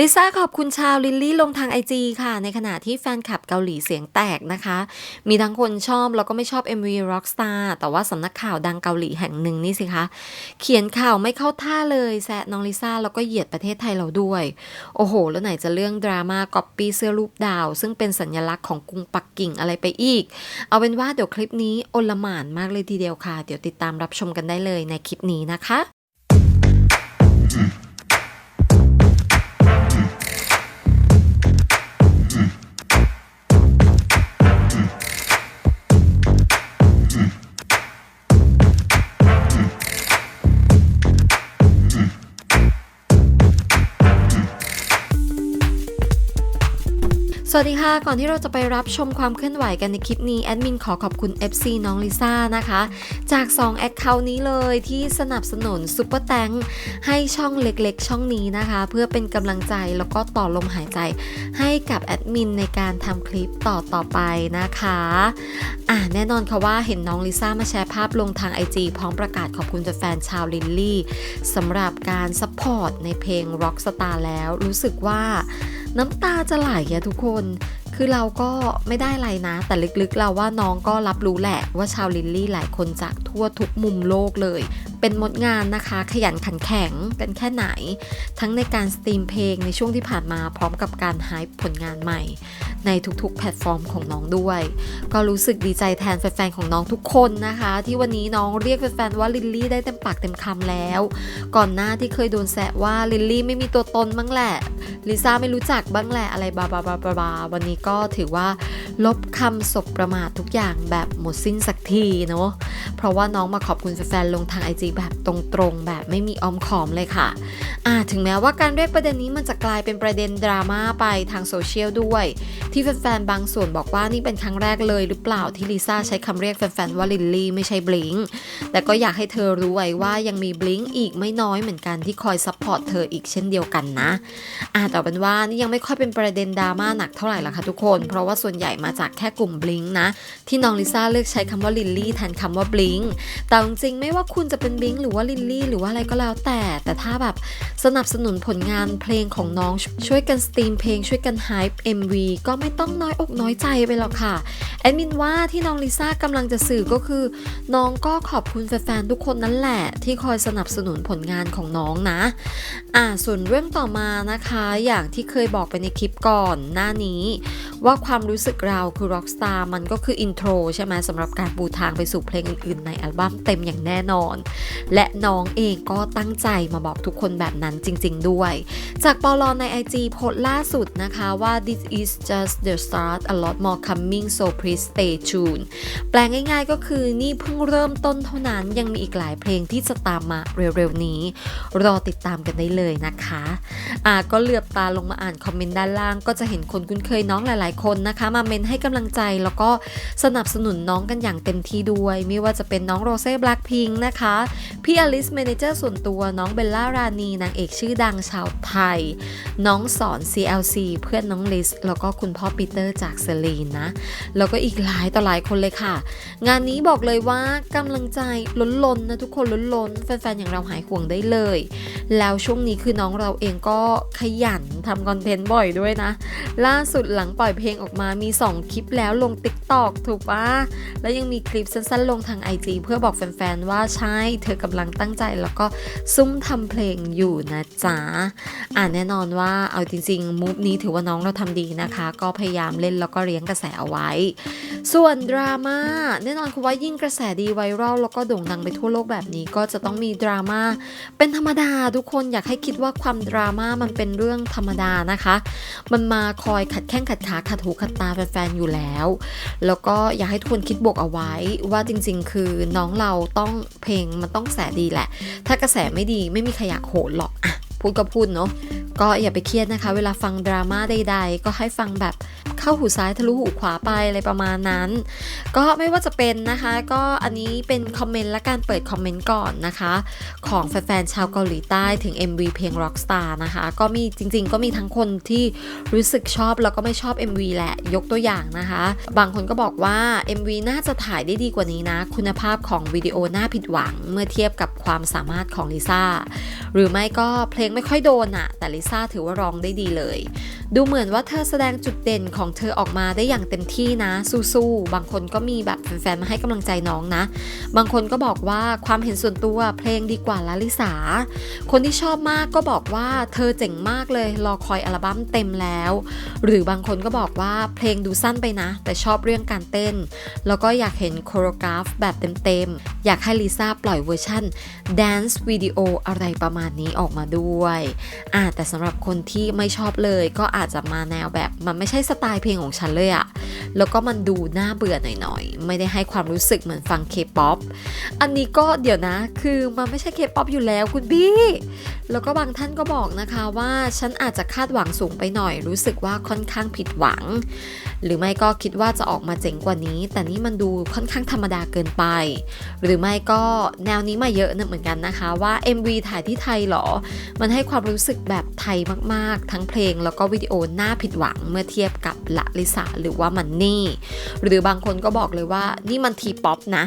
ลิซ่าขอบคุณชาวลิลลี่ลงทางไอจีค่ะ ในขณะที่แฟนคลับเกาหลีเสียงแตกนะคะ มีทั้งคนชอบแล้วก็ไม่ชอบ MV Rockstar แต่ว่าสำนักข่าวดังเกาหลีแห่งหนึ่งนี่สิคะ เขียนข่าวไม่เข้าท่าเลยแซะน้องลิซ่าแล้วก็เหยียดประเทศไทยเราด้วย โอ้โห แล้วไหนจะเรื่องดราม่าก๊อปปี้เสื้อรูปดาว ซึ่งเป็นสัญลักษณ์ของกรุงปักกิ่งอะไรไปอีก เอาเป็นว่าเดี๋ยวคลิปนี้อลหม่านมากเลยทีเดียวค่ะ เดี๋ยวติดตามรับชมกันได้เลยในคลิปนี้นะคะ วัสดีค่ะ ก่อนที่เราจะไปรับชมความเคลื่อนไหวกันในคลิปนี้ แอดมินขอขอบคุณ FC น้องลิซ่านะคะ จาก 2 แอคเคาท์นี้เลยที่สนับสนุนซุปเปอร์แตงให้ช่องเล็กๆ ช่องนี้นะคะ เพื่อเป็นกำลังใจแล้วก็ต่อลมหายใจ ให้กับแอดมินในการทำคลิปต่อต่อไปนะคะอ่าแน่นอนค่ะว่าเห็นน้องลิซ่ามาแชร์ภาพลงทาง IG พร้อมประกาศขอบคุณแฟนชาวลิลลี่สำหรับการซัพพอร์ตในเพลง Rockstar แล้วรู้สึกว่า น้ำตาจะไหลอะทุกคน คือเราก็ไม่ได้อะไรนะ แต่ลึกๆ เราว่าน้องก็รับรู้แหละว่าชาวลิลลี่หลายคนจากทั่วทุกมุมโลกเลย เป็นมดงานนะคะ ขยันขันแข็งกันแค่ไหน ทั้งในการสตรีมเพลงในช่วงที่ผ่านมาพร้อมกับการหายผลงานใหม่ ในทุกๆ แพลตฟอร์มของน้องด้วย ก็รู้สึกดีใจแทนแฟนๆของน้องทุกคนนะคะ ที่วันนี้น้องเรียกแฟนๆว่าลิลลี่ได้เต็มปากเต็มคำแล้ว ก่อนหน้าที่เคยโดนแซะว่าลิลลี่ไม่มีตัวตนบ้างแหละลิซ่าไม่รู้จักบ้างแหละอะไรบาบาบาบาบาวันนี้ก็ถือว่าลบคำศบประมาททุกอย่างแบบหมดสิ้นสักทีเนาะเพราะว่าน้องมาขอบคุณแฟนๆลงทางไอจีแบบตรงๆ แบบไม่มีออมขอมเลยค่ะอ่าถึงแม้ว่าการเรียกประเด็นนี้มันจะกลายเป็นประเด็นดราม่าไปทางโซเชียลด้วย ที่แฟนๆบางส่วนบอกว่านี่เป็นครั้งแรกเลยหรือเปล่าที่ลิซ่าใช้คำเรียกแฟนๆว่าลิลลี่ไม่ใช่บลิงแต่ก็อยากให้เธอรู้ไว้ว่ายังมีบลิงอีกไม่น้อยเหมือนกันที่คอยซัพพอร์ตเธออีกเช่นเดียวกันนะอ่าแต่เป็นว่านี่ยังไม่ค่อยเป็นประเด็นดราม่าหนักเท่าไหร่ละค่ะทุกคน เพราะว่าส่วนใหญ่มาจากแค่กลุ่มบลิงนะที่น้องลิซ่าเลือกใช้คำว่าลิลลี่แทนคำว่าบลิงแต่จริงๆไม่ว่าคุณจะเป็นบลิงหรือว่าลิลลี่หรือว่าอะไรก็แล้วแต่ แต่ถ้าแบบสนับสนุนผลงานเพลงของน้องช่วยกันสตรีมเพลงช่วยกันไฮป์ MV ก็ไม่ต้องน้อยอกน้อยใจไปหรอกค่ะแอดมินว่าที่น้องลิซ่ากำลังจะสื่อก็คือ น้องก็ขอบคุณแฟนๆทุกคนนั่นแหละ ที่คอยสนับสนุนผลงานของน้องนะอ่าส่วนเรื่องต่อมานะคะ อย่างที่เคยบอกไปในคลิปก่อนหน้านี้ ว่าความรู้สึกเราคือ Rockstar มันก็คืออินโทรใช่ไหมสำหรับการปูทางไปสู่เพลงอื่นๆในอัลบั้มเต็มอย่างแน่นอนและน้องเองก็ตั้งใจมาบอกทุกคนแบบนั้นจริง ๆ ด้วย จากปอลอใน IG โพสล่าสุดนะคะว่า this is just the start a lot more coming so please stay tuned แปลงง่ายๆก็คือนี่เพิ่งเริ่มต้นเท่านั้นยังมีอีกหลายเพลงที่จะตามมาเร็วๆนี้ รอติดตามกันได้เลยนะคะอ่าก็เหลือบตาลงมาอ่านคอมเมนต์ด้านล่าง ก็จะเห็นคนคุ้นเคยน้องหลายๆ คนนะคะ มาเมนให้กำลังใจแล้วก็สนับสนุนน้องกันอย่างเต็มที่ด้วย ไม่ว่าจะเป็นน้องโรเซ่แบล็คพิงนะคะพี่อลิสเมนเจอร์ส่วนตัวน้องเบลล่ารานีนางเอกชื่อดังชาวไทย น้องสอน CLC เพื่อนน้องลิส แล้วก็คุณพ่อปีเตอร์จากเซรีนนะ แล้วก็อีกหลายต่อหลายคนเลยค่ะ งานนี้บอกเลยว่ากำลังใจล้นล้นๆนะทุกคนล้นๆ แฟนๆ อย่างเราหายห่วงได้เลย แล้วช่วงนี้คือน้องเราเองก็ขยันทำคอนเทนต์บ่อยด้วยนะ ล่าสุดหลังปล่อยเพลงออกมามี 2 คลิปแล้วลง TikTok ถูกปะแล้วยังมีคลิปสั้นๆ ลงทาง IG เพื่อบอกแฟนๆ ว่าใช่เธอกำลังตั้งใจแล้วก็ซุ่มทำเพลงอยู่นะจ๊ะอ่าแน่นอนว่าเอาจริงๆมูฟนี้ถือว่าน้องเราทำดีนะคะ ก็พยายามเล่นแล้วก็เลี้ยงกระแสเอาไว้ ส่วนดราม่าแน่นอนคือว่ายิ่งกระแสดีไวรัลแล้วก็โด่งดังไปทั่วโลกแบบนี้ก็จะต้องมีดราม่าเป็นธรรมดาทุกคนอยากให้คิดว่าความดราม่ามันเป็นเรื่องธรรมดานะคะ มันมาคอยขัดแข้งขัดขาขัดหูขัดตาแฟนๆอยู่แล้ว แล้วก็อยากให้ทุกคนคิดบวกเอาไว้ว่าจริงๆ คือน้องเราต้องเพลงมันต้องแสดีแหละ ถ้ากระแสไม่ดีไม่มีใครอยากโหดหรอกอะพูดก็พูดเนาะ ก็อย่าไปเครียดนะคะ เวลาฟังดราม่าใดๆ ก็ให้ฟังแบบเข้าหูซ้ายทะลุหูขวาไปอะไรประมาณนั้น ก็ไม่ว่าจะเป็นนะคะ ก็อันนี้เป็นคอมเมนต์และการเปิดคอมเมนต์ก่อนนะคะ ของแฟนๆชาวเกาหลีใต้ถึง MV เพลง Rockstar นะคะ ก็มีจริงๆ ก็มีทั้งคนที่รู้สึกชอบแล้วก็ไม่ชอบ MV แหละยกตัวอย่างนะคะ บางคนก็บอกว่า MV น่าจะถ่ายได้ดีกว่านี้นะ คุณภาพของวิดีโอน่าผิดหวัง เมื่อเทียบกับความสามารถของลิซ่าหรือไม่ก็เพลงไม่ค่อยโดนอะแต่ลิซ่าถือว่าร้องได้ดีเลย ดูเหมือนว่าเธอแสดงจุดเด่นของเธอออกมาได้อย่างเต็มที่นะ สู้ๆ บางคนก็มีแบบแฟนๆ มาให้กำลังใจน้องนะ บางคนก็บอกว่าความเห็นส่วนตัวเพลงดีกว่าลาลิสา คนที่ชอบมากก็บอกว่าเธอเจ๋งมากเลยรอคอยอัลบั้มเต็มแล้ว หรือบางคนก็บอกว่าเพลงดูสั้นไปนะ แต่ชอบเรื่องการเต้น แล้วก็อยากเห็นโคโรกราฟแบบเต็มๆ อยากให้ลิซ่าปล่อยเวอร์ชั่น Dance วิดีโออะไรประมาณนี้ออกมาด้วยอ่าแต่สำหรับคนที่ไม่ชอบเลย ก็อาจจะมาแนวแบบ มันไม่ใช่สไตล์เพลงของฉันเลยอะแล้วก็มันดูน่าเบื่อหน่อยๆ ไม่ได้ให้ความรู้สึกเหมือนฟังเคป๊อปอันนี้ก็เดี๋ยวนะ คือมันไม่ใช่เคป๊อปอยู่แล้วคุณพี่ แล้วก็บางท่านก็บอกนะคะว่าฉันอาจจะคาดหวังสูงไปหน่อย รู้สึกว่าค่อนข้างผิดหวัง หรือไม่ก็คิดว่าจะออกมาเจ๋งกว่านี้ แต่นี่มันดูค่อนข้างธรรมดาเกินไป หรือไม่ก็แนวนี้มาเยอะนะเหมือนกันนะคะว่า MV ถ่ายที่ไทยหรอ มันให้ความรู้สึกแบบไทยมากๆ ทั้งเพลงแล้วก็วิดีโอน่าผิดหวังเมื่อเทียบกับละลิสาหรือว่ามันนี่ หรือบางคนก็บอกเลยว่านี่มันทีป๊อปนะ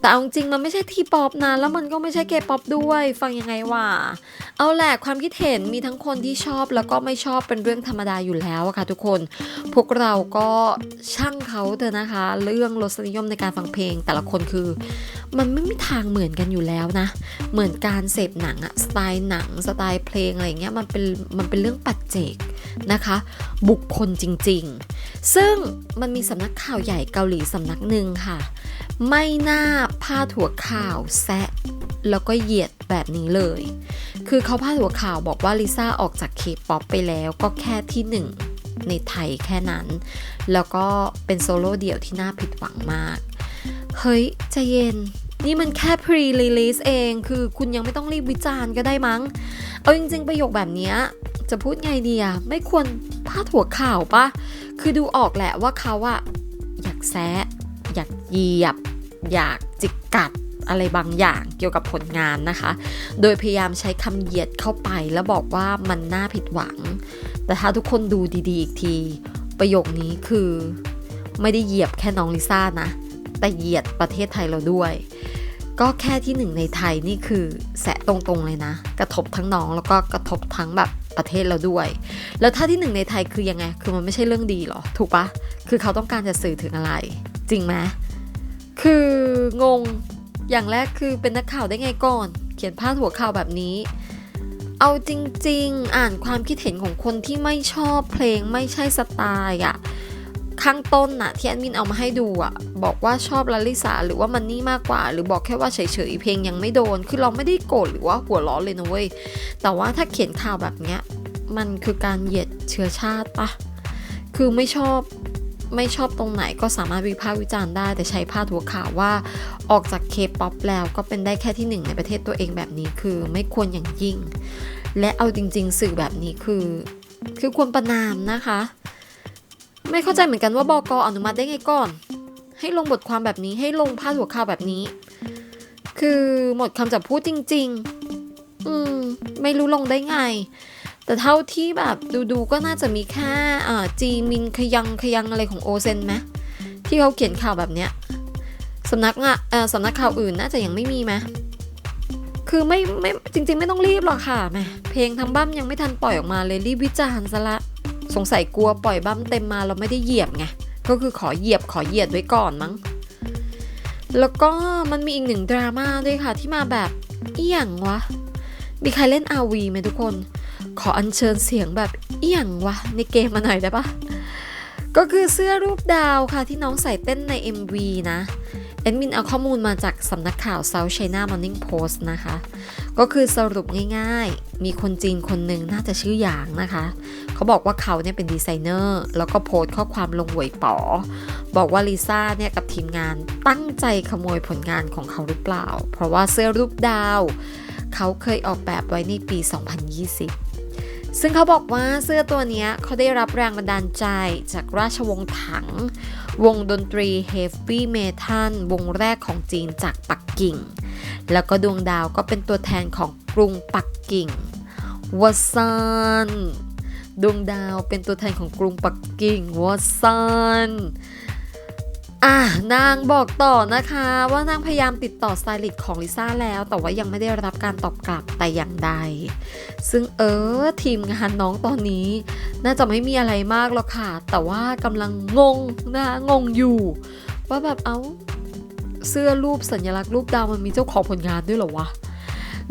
แต่เอาจริงมันไม่ใช่ทีป๊อปนะแล้วมันก็ไม่ใช่เคป๊อปด้วย ฟังยังไงวะเอาแหละความคิดเห็นมีทั้งคนที่ชอบแล้วก็ไม่ชอบเป็นเรื่องธรรมดาอยู่แล้วค่ะทุกคน พวกเราก็ช่างเขาเถอะนะคะ เรื่องรสนิยมในการฟังเพลงแต่ละคนคือ มันไม่มีทางเหมือนกันอยู่แล้วนะ เหมือนการเสพหนังอะสไตล์หนังสไตล์เพลงอะไรเงี้ยมันเป็นมันเป็นเรื่องปัจเจกนะคะ บุคคลจริง ๆ ซึ่งมันมีสำนักข่าวใหญ่เกาหลีสำนักหนึ่งค่ะ ไม่น่าพาดหัวข่าวแซะแล้วก็เหยียดแบบนี้เลย คือเขาพาดหัวข่าวบอกว่าลิซ่าออกจากเคป๊อปไปแล้วก็แค่ที่หนึ่งในไทยแค่นั้น แล้วก็เป็นโซโล่เดี่ยวที่น่าผิดหวังมาก เฮ้ยใจเย็น นี่มันแค่ pre-release เอง คือคุณยังไม่ต้องรีบวิจารณ์ก็ได้มั้ง เอาจริงๆ ประโยคแบบนี้จะพูดไงดียไม่ควรพาดหัวข่าวปะ คือดูออกแหละว่าเขาอะอยากแซะ อยากเหยียบ อยากจิกกัดอะไรบางอย่างเกี่ยวกับผลงานนะคะ โดยพยายามใช้คำเหยียดเข้าไปแล้วบอกว่ามันน่าผิดหวัง แต่ถ้าทุกคนดูดีๆอีกที ประโยคนี้คือ ไม่ได้เหยียบแค่น้องลิซ่านะ แต่เหยียดประเทศไทยเราด้วย ก็แค่ที่หนึ่งในไทยนี่คือแสะตรงๆเลยนะ กระทบทั้งน้องแล้วก็กระทบทั้งแบบประเทศเราด้วย แล้วถ้าที่หนึ่งในไทยคือยังไง คือมันไม่ใช่เรื่องดีหรอ ถูกปะ คือเขาต้องการจะสื่อถึงอะไร จริงไหมคือ งง อย่างแรกคือเป็นนักข่าวได้ไงก่อน เขียนพาดหัวข่าวแบบนี้ เอาจริงๆ อ่านความคิดเห็นของคนที่ไม่ชอบเพลงไม่ใช่สไตล์อะข้างต้นน่ะที่แอดมินเอามาให้ดูอะบอกว่าชอบลาลิสาหรือว่ามันนี่มากกว่า หรือบอกแค่ว่าเฉยๆเพลงยังไม่โดน คือเราไม่ได้โกรธหรือว่าหัวล้อเลยนะเว้ยแต่ว่าถ้าเขียนข่าวแบบเนี้ยมันคือการเหยียดเชื้อชาติปะคือไม่ชอบ ไม่ชอบตรงไหนก็สามารถวิพากษ์วิจารณ์ได้ แต่ใช้พาดหัวข่าวว่าออกจากเคป๊อปแล้วก็เป็นได้แค่ที่หนึ่งในประเทศตัวเองแบบนี้คือไม่ควรอย่างยิ่ง และเอาจริง ๆ สื่อแบบนี้คือ คือควรประนามนะคะ ไม่เข้าใจเหมือนกันว่าบกอนุมัติได้ไงก่อน ให้ลงบทความแบบนี้ให้ลงพาดหัวข่าวแบบนี้ คือหมดคำจับพูดจริง ๆ อืมไม่รู้ลงได้ไง แต่เท่าที่แบบดูๆก็น่าจะมีแค่จีมินขยังขยังอะไรของโอเซนไหมที่เขาเขียนข่าวแบบเนี้ยสำนักอะสำนักข่าวอื่นน่าจะยังไม่มีไหมคือไม่ไม่จริง ๆ ไม่ต้องรีบหรอกค่ะแหมเพลงทั้งบั้มยังไม่ทันปล่อยออกมาเลยรีบวิจารณ์ซะละ สงสัยกลัวปล่อยบั้มเต็มมาเราไม่ได้เหยียบไงก็คือขอเหยียบขอเหยียดไว้ก่อนมั้งแล้วก็มันมีอีกหนึ่งดราม่าด้วยค่ะที่มาแบบเอี่ยงวะมีใครเล่น RV ไหมทุกคน ขออัญเชิญเสียงแบบเอี่ยงวะในเกมมาหน่อยได้ปะก็คือเสื้อรูปดาวค่ะที่น้องใส่เต้นใน MV นะแอดมินเอาข้อมูลมาจากสำนักข่าว South China Morning Post นะคะ ก็คือสรุปง่ายๆ มีคนจีนคนหนึ่งน่าจะชื่อหยางนะคะ เขาบอกว่าเขาเนี่ยเป็นดีไซเนอร์ แล้วก็โพสต์ข้อความลงหวยป๋อ บอกว่าลิซ่าเนี่ยกับทีมงานตั้งใจขโมยผลงานของเขาหรือเปล่า เพราะว่าเสื้อรูปดาว เขาเคยออกแบบไว้ในปี 2020 ซึ่งเขาบอกว่าเสื้อตัวนี้เขาได้รับแรงบันดาลใจจากราชวงศ์ถัง วงดนตรี Heavy Metal วงแรกของจีนจากปักกิ่ง แล้วก็ดวงดาวก็เป็นตัวแทนของกรุงปักกิ่งวอซันดวงดาวเป็นตัวแทนของกรุงปักกิ่งวอซัน อะนางบอกต่อนะคะว่านางพยายามติดต่อสไตลิสต์ของลิซ่าแล้ว แต่ว่ายังไม่ได้รับการตอบกลับแต่อย่างใด ซึ่งเออทีมงานน้องตอนนี้ น่าจะไม่มีอะไรมากหรอกค่ะ แต่ว่ากำลังงงนะงงอยู่ ว่าแบบเอา้าเสื้อรูปสัญลักษณ์รูปดาวมันมีเจ้าของผลงานด้วยเหรอวะ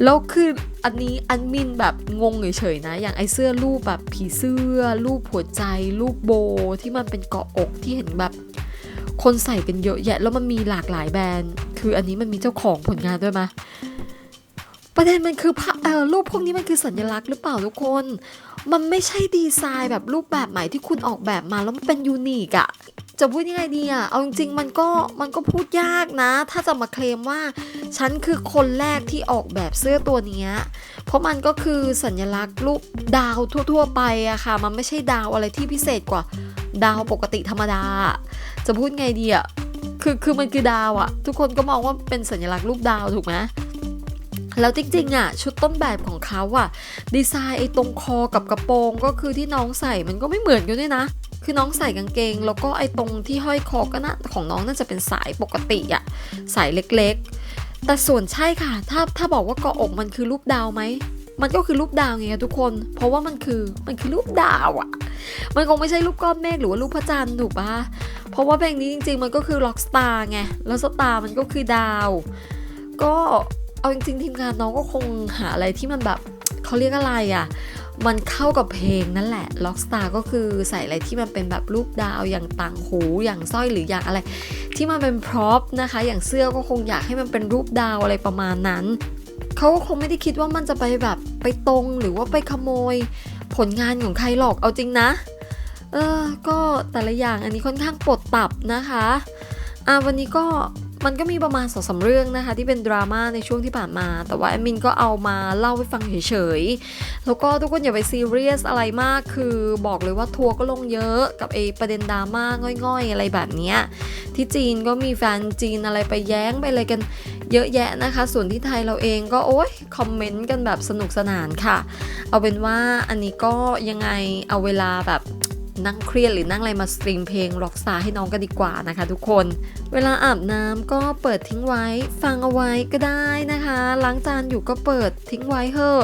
แล้วคืออันนี้อันมินแบบงงเฉยๆนะ อย่างไอเสื้อรูปแบบผีเสื้อ รูปหัวใจ รูปโบที่มันเป็นเกาะอกที่เห็นแบบ คนใส่กันเยอะแยะ แล้วมันมีหลากหลายแบรนด์ คืออันนี้มันมีเจ้าของผลงานด้วยมะประเด็นมันคือพระเออรูปพวกนี้มันคือสัญลักษณ์หรือเปล่าทุกคน มันไม่ใช่ดีไซน์แบบรูปแบบใหม่ที่คุณออกแบบมาแล้วมันเป็นยูนิคอะจะพูดยังไงดีอะเอาจริงๆมันก็มันก็พูดยากนะ ถ้าจะมาเคลมว่า ฉันคือคนแรกที่ออกแบบเสื้อตัวนี้ เพราะมันก็คือสัญลักษณ์รูปดาวทั่ว ๆ ไปอะค่ะ มันไม่ใช่ดาวอะไรที่พิเศษกว่า ดาวปกติธรรมดา จะพูดไงดีอะคือคือมันคือดาวอะทุกคนก็มองว่าเป็นสัญลักษณ์รูปดาวถูกไหมแล้วจริงๆอะชุดต้นแบบของเขาอะดีไซน์ไอ้ตรงคอกับกระโปรงก็คือที่น้องใส่มันก็ไม่เหมือนกันด้วยนะ คือน้องใส่กางเกง แล้วก็ไอ้ตรงที่ห้อยคอก็น่าของน้องน่าจะเป็นสายปกติอะสายเล็กๆ แต่ส่วนใช่ค่ะ ถ้าถ้าบอกว่าเกาะอกมันคือรูปดาวไหม มันก็คือรูปดาวไงคะทุกคน เพราะว่ามันคือมันคือรูปดาวอะมันคงไม่ใช่รูปก้อนเมฆหรือว่ารูปพระจันทร์ถูกปะเพราะว่าเพลงนี้จริง ๆ มันก็คือล็อกสตาร์ไงแล้วสตาร์มันก็คือดาว ก็เอาจริงๆทีมงานน้องก็คงหาอะไรที่มันแบบเขาเรียกอะไรอะมันเข้ากับเพลงนั่นแหละล็อกสตาร์ก็คือใส่อะไรที่มันเป็นแบบรูปดาวอย่างต่างหูอย่างสร้อยหรืออย่างอะไร ที่มันเป็นพร็อพนะคะ อย่างเสื้อก็คงอยากให้มันเป็นรูปดาวอะไรประมาณนั้น เขาก็คงไม่ได้คิดว่ามันจะไปแบบไปตรงหรือว่าไปขโมย ผลงานของใครหรอกเอาจริงนะ เออ ก็แต่ละอย่างอันนี้ค่อนข้างปวดตับนะคะอะวันนี้ก็มันก็มีประมาณสองสาเรื่องนะคะ ที่เป็นดราม่าในช่วงที่ผ่านมา แต่ว่าแอมินก็เอามาเล่าให้ฟังเฉยๆ แล้วก็ทุกคนอย่าไปซีเรียสอะไรมาก คือบอกเลยว่าทัวร์ก็ลงเยอะกับไอประเด็นดราม่าง่อยๆ อะไรแบบเนี้ยที่จีนก็มีแฟนจีนอะไรไปแย้งไปอะไรกัน เยอะแยะนะคะ ส่วนที่ไทยเราเองก็โอ๊ยคอมเมนต์กันแบบสนุกสนานค่ะ เอาเป็นว่าอันนี้ก็ยังไงเอาเวลาแบบ นั่งเครียดหรือนั่งอะไรมาสตรีมเพลงร็อกสตาให้น้องกันดีกว่านะคะ ทุกคน เวลาอาบน้ำก็เปิดทิ้งไว้ ฟังเอาไว้ก็ได้นะคะล้างจานอยู่ก็เปิดทิ้งไว้เถอะ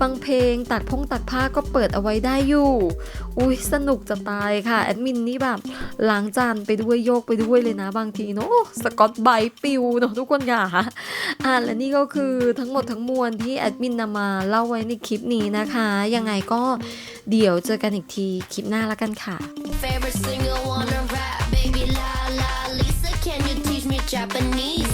ฟังเพลงตักพงตักผ้าก็เปิดเอาไว้ได้อยู่ อุ้ยสนุกจะตายค่ะแอดมินนี่แบบล้างจานไปด้วยโยกไปด้วยเลยนะบางทีเนาะสกอตไบป์ปิวเนาะทุกคนค่ะอ่าและนี่ก็คือทั้งหมดทั้งมวลที่แอดมินนำมาเล่าไว้ในคลิปนี้นะคะ ยังไงก็เดี๋ยวเจอกันอีกทีคลิปหน้าล้วกันค่ะ Favorite singer wanna rap, baby la la Lisa, can you teach me Japanese?